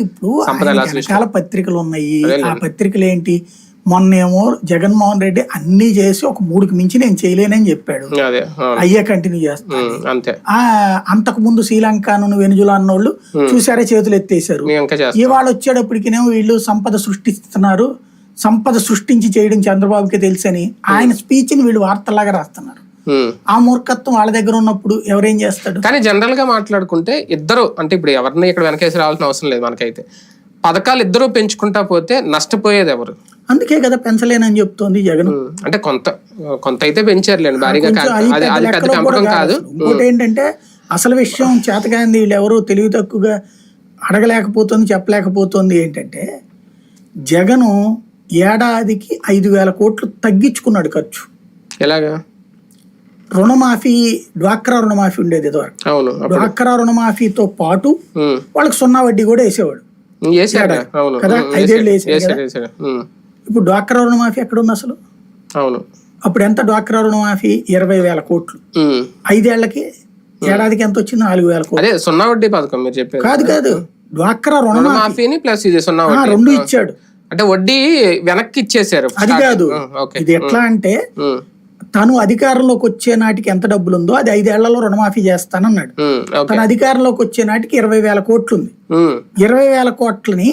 ఇప్పుడు వెనకాల పత్రికలు ఉన్నాయి. ఆ పత్రికలు ఏంటి మొన్నేమో జగన్మోహన్ రెడ్డి అన్ని చేసి ఒక మూడుకి మించి నేను చేయలేనని చెప్పాడు. అయ్యే కంటిన్యూ చేస్తా. ఉమ్, అంతే. ఆ అంతకు ముందు శ్రీలంకను వెనుజులా అన్నోళ్ళు చూసారే చేతులు ఎత్తేసారు ఇవాళ వచ్చేటప్పటికినేమో వీళ్ళు సంపద సృష్టిస్తున్నారు. సంపద సృష్టించి చేయడం చంద్రబాబుకి తెలుసని ఆయన స్పీచ్ని వీళ్ళు వార్తలాగా రాస్తున్నారు. ఆ మూర్ఖత్వం వాళ్ళ దగ్గర ఉన్నప్పుడు ఎవరేం చేస్తాడు? కానీ జనరల్గా మాట్లాడుకుంటే ఇద్దరు అంటే ఇప్పుడు ఎవరిని ఇక్కడ వెనకేసి రావాల్సిన అవసరం లేదు మనకైతే. పథకాలు ఇద్దరు పెంచుకుంటా పోతే నష్టపోయేది ఎవరు? అందుకే కదా పెంచలేనని చెప్తోంది జగన్. అంటే కొంత కొంత అయితే పెంచారులేండి భారీగా. అది పెద్ద పెంపకం కాదు. ఇంకోటి ఏంటంటే అసలు విషయం చేతకాంది వీళ్ళు ఎవరు తెలివి తక్కువగా అడగలేకపోతుంది చెప్పలేకపోతుంది ఏంటంటే జగను ఏడాదికి ఐదు వేల కోట్లు తగ్గించుకున్నాడు ఖర్చు. ఎలాగా? రుణమాఫీ డ్వాక్రా రుణమాఫీ ఉండేది అవును డ్వాక్రా రుణమాఫీతో పాటు. వాళ్ళకి సున్నా వడ్డీ కూడా వేసేవాడు. కదా? ఐదేళ్ళు వేసాడు, ఇప్పుడు డ్వాక్రా రుణమాఫీ ఎక్కడ ఉంది అసలు? అవును. అప్పుడు ఎంత డ్వాక్రా రుణమాఫీ? ఇరవై వేల కోట్లు. ఐదేళ్ళకి ఏడాదికి ఎంత వచ్చింది? నాలుగు వేల కోట్లు. సున్నా వడ్డీ పథకం మీరు చెప్పేది. కాదు కాదు. డ్వాక్రా రుణమాఫీ. మాఫీని ప్లస్ ఇది సున్నా రెండు ఇచ్చాడు. అంటే వడ్డీ వెనక్కి ఇచ్చేసారు అది కాదు. ఇది ఎట్లా అంటే తను అధికారంలోకి వచ్చే నాటికి ఎంత డబ్బులు ఉందో అది ఐదేళ్ళలో రుణమాఫీ చేస్తానన్నాడు. తన అధికారంలోకి వచ్చే నాటికి ఇరవై వేల కోట్లు ఉంది ఇరవై వేల కోట్లని